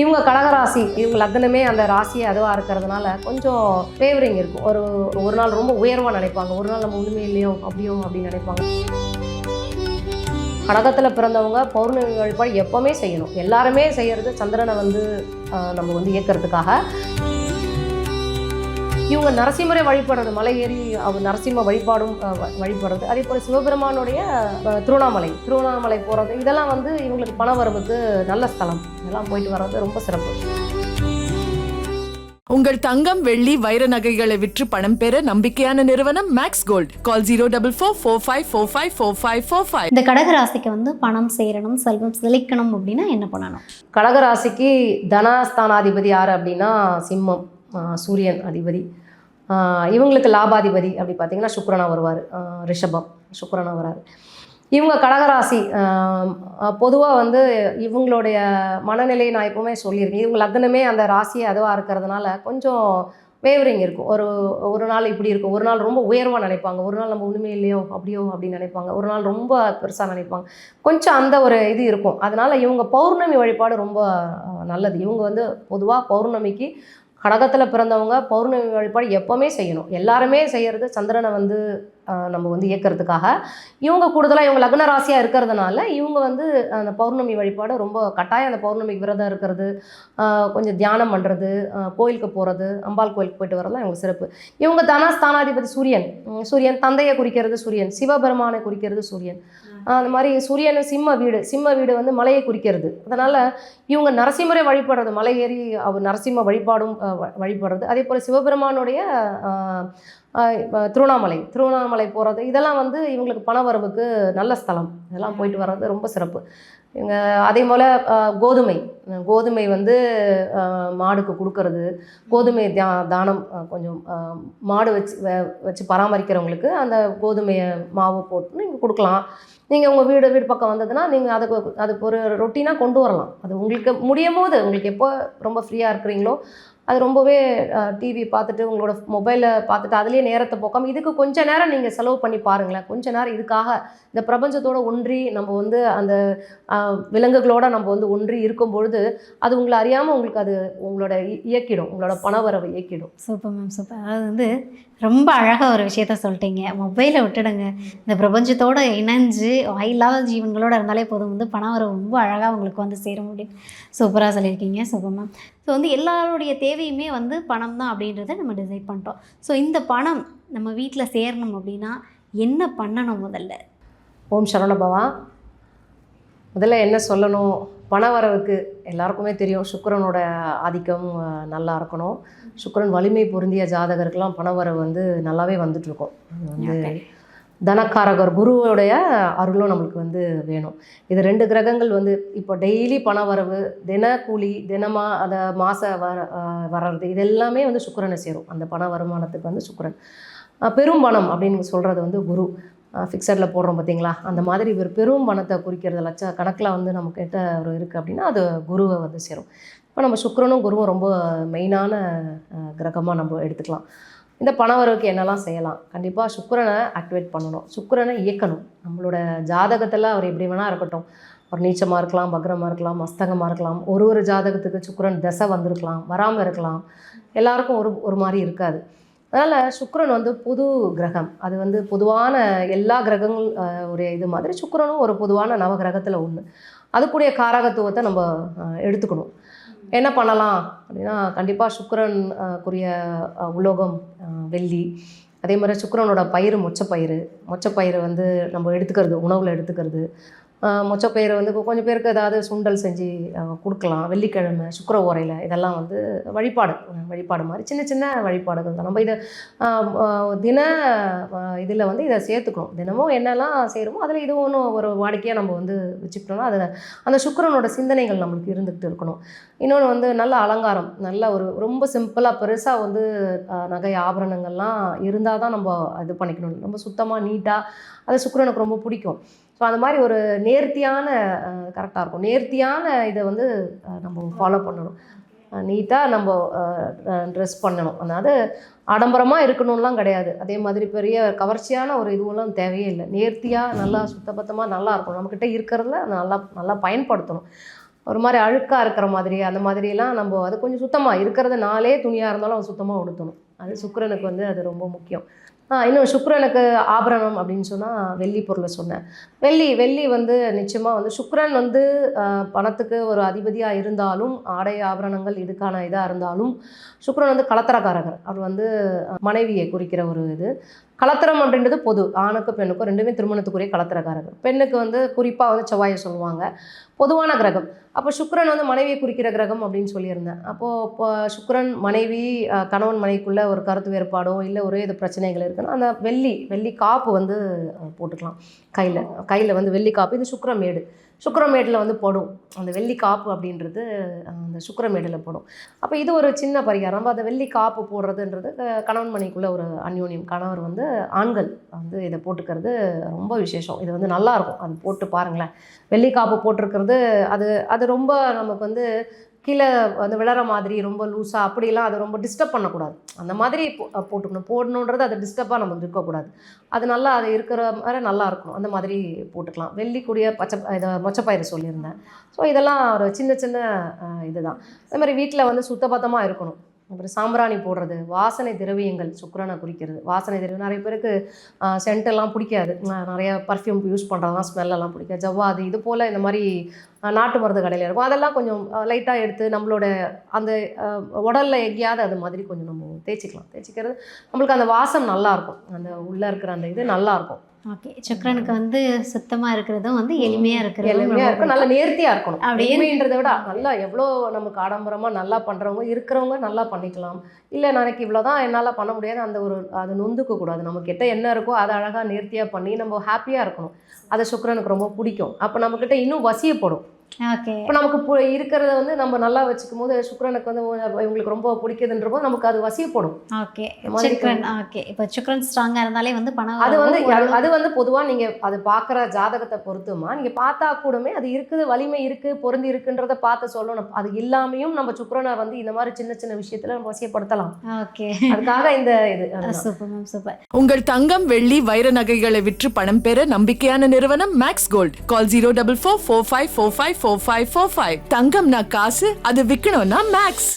இவங்க கடகராசி இவங்க லக்னமே அந்த ராசியை அதுவாக இருக்கிறதுனால கொஞ்சம் ஃபேவரிங் இருக்கும். ஒரு ஒரு நாள் ரொம்ப உயர்வாக நினைப்பாங்க. ஒரு நாள் நம்ம ஒன்றுமே இல்லையோ அப்படியோ அப்படின்னு நினைப்பாங்க. கடகத்தில் பிறந்தவங்க பௌர்ணமி வழிபாடு எப்போவுமே செய்யணும். எல்லாருமே செய்கிறது சந்திரனை வந்து நம்ம வந்து இயக்கிறதுக்காக. இவங்க நரசிம்மரை வழிபடுறது மலை ஏறி அவர் நரசிம்ம வழிபாடும் வழிபடுறது. அதே போல் சிவபெருமானுடைய திருவண்ணாமலை திருவண்ணாமலை போகிறது இதெல்லாம் வந்து இவங்களுக்கு பண வரவுக்கு நல்ல ஸ்தலம். இதெல்லாம் போயிட்டு வர்றது ரொம்ப சிறப்பு. உங்கள் தங்கம் வெள்ளி வைர நகைகளை விற்று பணம் பெற நம்பிக்கையான நிறுவனம் Max Gold call zero double four four five four five four five four five இந்த கடகராசிக்கு வந்து பணம் சேரணும் செல்வம் செழிக்கணும் அப்படின்னா என்ன பண்ணணும்? கடகராசிக்கு தனஸ்தானாதிபதி யார் அப்படின்னா சிம்மம். சூரியன் அதிபதி. இவங்களுக்கு லாபாதிபதி அப்படி பார்த்தீங்கன்னா சுக்கிரனா வருவார். ரிஷபம் சுக்கிரனா வராரு. இவங்க கடகராசி பொதுவாக வந்து இவங்களுடைய மனநிலையை நான் எப்பவுமே சொல்லியிருக்கேன். இவங்க லக்னமே அந்த ராசியை அதுவாக இருக்கிறதுனால கொஞ்சம் வேவரிங் இருக்கும். ஒரு ஒரு நாள் இப்படி இருக்கும். ஒரு நாள் ரொம்ப உயர்வாக நினைப்பாங்க. ஒரு நாள் நம்ம ஒன்றுமே இல்லையோ அப்படியோ அப்படின்னு நினைப்பாங்க. ஒரு நாள் ரொம்ப பெருசாக நினைப்பாங்க. கொஞ்சம் அந்த ஒரு இது இருக்கும். அதனால் இவங்க பௌர்ணமி வழிபாடு ரொம்ப நல்லது. இவங்க வந்து பொதுவாக பௌர்ணமிக்கு கடகத்தில் பிறந்தவங்க பௌர்ணமி வழிபாடு எப்போவுமே செய்யணும். எல்லாருமே செய்கிறது சந்திரனை வந்து நம்ம வந்து இயக்கிறதுக்காக. இவங்க கூடுதலாக இவங்க லக்ன ராசியாக இருக்கிறதுனால இவங்க வந்து அந்த பௌர்ணமி வழிபாடு ரொம்ப கட்டாயம். அந்த பௌர்ணமிக்கு விரதம் இருக்கிறது கொஞ்சம் தியானம் பண்ணுறது கோயிலுக்கு போகிறது அம்பாள் கோயிலுக்கு போயிட்டு வரலாம் இவங்க சிறப்பு. இவங்க தனஸ்தானாதிபதி சூரியன் சூரியன் தந்தையை குறிக்கிறது சூரியன் சிவபெருமானை குறிக்கிறது சூரியன். அந்த மாதிரி சூரியன் சிம்ம வீடு சிம்ம வீடு வந்து மலையை குறிக்கிறது. அதனால் இவங்க நரசிம்மரை வழிபடுறது மலை ஏறி அவர் நரசிம்ம வழிபாடும் வ- வழிபடுறது. அதே போல் சிவபெருமானுடைய திருவண்ணாமலை. திருவண்ணாமலை போகிறது இதெல்லாம் வந்து இவங்களுக்கு பண வரவுக்கு நல்ல ஸ்தலம். இதெல்லாம் போயிட்டு வர்றது ரொம்ப சிறப்பு. இவங்க அதே போல் கோதுமை. கோதுமை வந்து மாடுக்கு கொடுக்கறது. கோதுமை தியா தானம் கொஞ்சம் மாடு வச்சு வ- வச்சு பராமரிக்கிறவங்களுக்கு அந்த கோதுமையை மாவு போட்டு நீங்கள் கொடுக்கலாம். நீங்கள் உங்கள் வீடு வீடு பக்கம் வந்ததுன்னா நீங்கள் அதுக்கு அதுக்கு ஒரு ரொட்டீனாக கொண்டு வரலாம். அது உங்களுக்கு முடியும் போது உங்களுக்கு எப்போ ரொம்ப ஃப்ரீயாக இருக்கிறீங்களோ அது ரொம்பவே டிவி பார்த்துட்டு உங்களோட மொபைலை பார்த்துட்டு அதுலேயே நேரத்தை போக்காமல் இதுக்கு கொஞ்சம் நேரம் நீங்கள் செலவு பண்ணி பாருங்களேன். கொஞ்சம் நேரம் இதுக்காக இந்த பிரபஞ்சத்தோட ஒன்றி நம்ம வந்து அந்த விலங்குகளோட நம்ம வந்து ஒன்றி இருக்கும் பொழுது அது உங்களை அறியாமல் உங்களுக்கு அது உங்களோட இ- இயக்கிடும். உங்களோட பணவரவை இயக்கிடும். Super ma'am super. அதாவது வந்து ரொம்ப அழகாக ஒரு விஷயத்த சொல்லிட்டீங்க. மொபைலை விட்டுடுங்க. இந்த பிரபஞ்சத்தோட இணைஞ்சு வாயில்லாத ஜீவன்களோடு இருந்தாலே போதும். வந்து பணம் வர ரொம்ப அழகாக உங்களுக்கு வந்து சேரும் அப்படின்னு சூப்பராக சொல்லியிருக்கீங்க. Super ma'am. ஸோ வந்து எல்லாருடைய தேவையுமே வந்து பணம் தான் அப்படின்றத நம்ம டிசைட் பண்ணிட்டோம். ஸோ இந்த பணம் நம்ம வீட்டில் சேரணும் அப்படின்னா என்ன பண்ணணும் முதல்ல? ஓம் சரவணபவா முதல்ல என்ன சொல்லணும்? பண வரவுக்கு எல்லாருக்குமே தெரியும் சுக்கிரனோட ஆதிக்கம் நல்லா இருக்கணும். சுக்கிரன் வலிமை பொருந்திய ஜாதகருக்கெல்லாம் பணவரவு வந்து நல்லாவே வந்துட்டுருக்கும் வந்து தனக்காரகர் குருவோடைய அருளும் நம்மளுக்கு வந்து வேணும். இது ரெண்டு கிரகங்கள் வந்து இப்போ டெய்லி பண வரவு தின கூலி தினமாக அதை மாத வர வர்றது இது எல்லாமே வந்து சுக்கரனை சேரும். அந்த பண வருமானத்துக்கு வந்து சுக்கரன். பெரும் பணம் அப்படின்னு சொல்கிறது வந்து குரு. ஃபிக்ஸடில் போடுறோம் பார்த்தீங்களா அந்த மாதிரி ஒரு பெரும் பணத்தை குறிக்கிறது லட்ச கணக்கில் வந்து நம்மக்கிட்ட ஒரு இருக்குது அப்படின்னா அது குருவை வந்து சேரும். இப்போ நம்ம சுக்கரனும் குருவும் ரொம்ப மெயினான கிரகமாக நம்ம எடுத்துக்கலாம். இந்த பணவரவுக்கு என்னெல்லாம் செய்யலாம்? கண்டிப்பாக சுக்கரனை ஆக்டிவேட் பண்ணணும். சுக்கரனை இயக்கணும். நம்மளோட ஜாதகத்தில் அவர் எப்படி வேணால் இருக்கட்டும். ஒரு நீச்சமாக இருக்கலாம் பக்ரமாக இருக்கலாம் மஸ்தகமாக இருக்கலாம். ஒரு ஒரு ஜாதகத்துக்கு சுக்கரன் தசை வந்திருக்கலாம் வராமல் இருக்கலாம். எல்லாருக்கும் ஒரு ஒரு மாதிரி இருக்காது. அதனால் சுக்கரன் வந்து புது கிரகம். அது வந்து பொதுவான எல்லா கிரகங்கள் ஒரு இது மாதிரி சுக்கரனும் ஒரு பொதுவான நவகிரகத்தில் ஒன்று அதுக்குடைய காரகத்துவத்தை நம்ம எடுத்துக்கணும். என்ன பண்ணலாம் அப்படின்னா கண்டிப்பாக சுக்கிரன் குரிய உலோகம் வெள்ளி. அதே மாதிரி சுக்கரனோட பயிறு மொச்சப்பயிறு. மொச்சப்பயிறு வந்து நம்ம எடுத்துக்கிறது உணவில் எடுத்துக்கிறது. ஆஹ் மொச்சப்பயிறு வந்து இப்போ கொஞ்சம் பேருக்கு ஏதாவது சுண்டல் செஞ்சு கொடுக்கலாம். வெள்ளிக்கிழமை சுக்கர ஓரையில் இதெல்லாம் வந்து வழிபாடு வழிபாடு மாதிரி. சின்ன சின்ன வழிபாடுகள் தான். நம்ம இதை தின இதில் வந்து இதை சேர்த்துக்கணும். தினமும் என்னெல்லாம் செய்கிறோமோ அதில் இது ஒன்று ஒரு வாடிக்கையாக நம்ம வந்து வச்சுக்கிட்டோம்னா அதில் அந்த சுக்கிரனோட சிந்தனைகள் நம்மளுக்கு இருந்துகிட்டு இருக்கணும். இன்னொன்று வந்து நல்ல அலங்காரம் நல்ல ஒரு ரொம்ப சிம்பிளாக பெருசாக வந்து நகை ஆபரணங்கள்லாம் இருந்தால் தான் நம்ம இது பண்ணிக்கணும். ரொம்ப சுத்தமாக நீட்டாக அது சுக்கரனுக்கு ரொம்ப பிடிக்கும். ஸோ அந்த மாதிரி ஒரு நேர்த்தியான கரெக்டாக இருக்கும். நேர்த்தியான இதை வந்து நம்ம ஃபாலோ பண்ணணும். நீட்டாக நம்ம ட்ரெஸ் பண்ணணும். அதாவது ஆடம்பரமாக இருக்கணும்லாம் கிடையாது. அதே மாதிரி பெரிய கவர்ச்சியான ஒரு இதுவெல்லாம் தேவையே இல்லை. நேர்த்தியாக நல்லா சுத்தபத்தமாக நல்லா இருக்கணும். நம்மக்கிட்ட இருக்கிறதுல நல்லா நல்லா பயன்படுத்தணும். ஒரு மாதிரி அழுக்காக இருக்கிற மாதிரி அந்த மாதிரிலாம் நம்ம அது கொஞ்சம் சுத்தமாக இருக்கிறதுனாலே துணியாக இருந்தாலும் அது சுத்தமாக உடுத்தணும். அது சுக்கிரனுக்கு வந்து அது ரொம்ப முக்கியம். இன்னும் சுக்ரனுக்கு ஆபரணம் அப்படின்னு சொன்னால் வெள்ளி பொருளை சொன்னேன். வெள்ளி வெள்ளி வந்து நிச்சயமாக வந்து சுக்ரன் வந்து பணத்துக்கு ஒரு அதிபதியாக இருந்தாலும் ஆடை ஆபரணங்கள் இதுக்கான இதாக இருந்தாலும் சுக்ரன் வந்து கலத்தரக்காரகர் அவர் வந்து மனைவியை குறிக்கிற ஒரு இது. கலத்திரம் அப்படின்றது பொது ஆணுக்கு பெண்ணுக்கும் ரெண்டுமே திருமணத்துக்குரிய கலத்திரக்காரர்கள். பெண்ணுக்கு வந்து குறிப்பாக வந்து செவ்வாயை சொல்லுவாங்க. பொதுவான கிரகம். அப்போ சுக்கரன் வந்து மனைவியை குறிக்கிற கிரகம் அப்படின்னு சொல்லியிருந்தேன். அப்போது இப்போ சுக்கரன் மனைவி கணவன் மனைவிக்குள்ளே ஒரு கருத்து வேறுபாடோ இல்லை ஒரே இது பிரச்சனைகள் இருக்குன்னா அந்த வெள்ளி வெள்ளி காப்பு வந்து போட்டுக்கலாம். கையில் கையில் வந்து வெள்ளி காப்பு. இது சுக்கரமேடு சுக்கிரமேடில் வந்து படும். அந்த வெள்ளி காப்பு அப்படின்றது அந்த சுக்கிரமேடில் படும். அப்போ இது ஒரு சின்ன பரிகாரம். அப்போ அந்த வெள்ளி காப்பு போடுறதுன்றது கணவன் மனைக்குள்ளே ஒரு அந்யோன்யம். கணவர் வந்து ஆண்கள் வந்து இதை போட்டுக்கிறது ரொம்ப விசேஷம். இது வந்து நல்லா இருக்கும். அது போட்டு பாருங்களேன். வெள்ளி காப்பு போட்டிருக்கிறது அது அது ரொம்ப நமக்கு வந்து கீழே வந்து விழற மாதிரி ரொம்ப லூஸாக அப்படிலாம் அதை ரொம்ப டிஸ்டர்ப் பண்ணக்கூடாது. அந்த மாதிரி போ- போட்டுக்கணும். போடணுன்றது அதை டிஸ்டர்பாக நமக்கு இருக்கக்கூடாது. அது நல்லா அது இருக்கிற மாதிரி நல்லா இருக்கணும். அந்த மாதிரி போட்டுக்கலாம். வெள்ளிக்கூடிய பச்சை இதை மொச்சப்பயிறு சொல்லியிருந்தேன். ஸோ இதெல்லாம் ஒரு சின்ன சின்ன இதுதான். அதே மாதிரி வீட்டில் வந்து சுத்தபத்தமாக இருக்கணும். அப்புறம் சாம்பிராணி போடுறது வாசனை திரவியங்கள் சுக்கரனை குறிக்கிறது. வாசனை திரவியம் நிறைய பேருக்கு சென்ட் எல்லாம் பிடிக்காது. நிறைய பர்ஃப்யூம் யூஸ் பண்ணுறதெல்லாம் ஸ்மெல்லெல்லாம் பிடிக்காது. ஜவ்வாது இது போல் இந்த மாதிரி நாட்டு மருந்து கடையில் இருக்கும். அதெல்லாம் கொஞ்சம் லைட்டாக எடுத்து நம்மளோட அந்த உடலில் எங்கேயாவது அது மாதிரி கொஞ்சம் நம்ம தேய்ச்சிக்கலாம். தேய்ச்சிக்கிறது நம்மளுக்கு அந்த வாசம் நல்லாயிருக்கும் அந்த உள்ளே இருக்கிற அந்த இது நல்லாயிருக்கும் ஓகே. சுக்கிரனுக்கு வந்து சுத்தமாக இருக்கிறதும் வந்து எளிமையாக இருக்கிறதும் எளிமையாக இருக்கும் நல்ல நேர்த்தியாக இருக்கணும். எளிமைன்றதை விட நல்லா எவ்வளோ நமக்கு ஆடம்பரமாக நல்லா பண்ணுறவங்க இருக்கிறவங்க நல்லா பண்ணிக்கலாம். இல்லை நாளைக்கு இவ்வளோதான் என்னால் பண்ண முடியாது. அந்த ஒரு அது நொந்துக்க கூடாது. நம்ம கிட்ட என்ன இருக்கோ அதை அழகாக நேர்த்தியாக பண்ணி நம்ம ஹாப்பியாக இருக்கணும். அது சுக்கிரனுக்கு ரொம்ப பிடிக்கும். அப்போ நம்மக்கிட்ட இன்னும் வசியப்படும். இப்போ நமக்கு இருக்கிறத வந்து நம்ம நல்லா வச்சுக்கும் போது சுக்கிரனுக்கு வந்து இவங்களுக்கு ரொம்ப பிடிக்குதுன்ற போது நமக்கு அது வசியப்படும். ஓகே. சுக்ரன் ஓகே. இப்போ சுக்ரன் ஸ்ட்ராங்காக இருந்தாலே வந்து பணம் அது வந்து அது- வந்து பொதுவாக நீங்கள் அது பார்க்குற ஜாதகத்தை பொறுத்துமா? நீங்கள் பார்த்தா கூடமே அது இருக்குது வலிமை இருக்குது பொருந்தி இருக்குன்றத பார்த்து சொல்லணும். அது இல்லாமையும் நம்ம சுக்கிரனை வந்து இந்த மாதிரி சின்ன சின்ன விஷயத்தில் நம்ம வசியப்படுத்தலாம். ஓகே. அதுக்காக இந்த இது. Super ma'am super. உங்கள் தங்கம் வெள்ளி வைர நகைகளை விற்று பணம் பெற நம்பிக்கையான நிறுவனம் Max Gold call zero double four four five four five four five four five தங்கம்னா காசு அது விற்கணும்னா மேக்ஸ்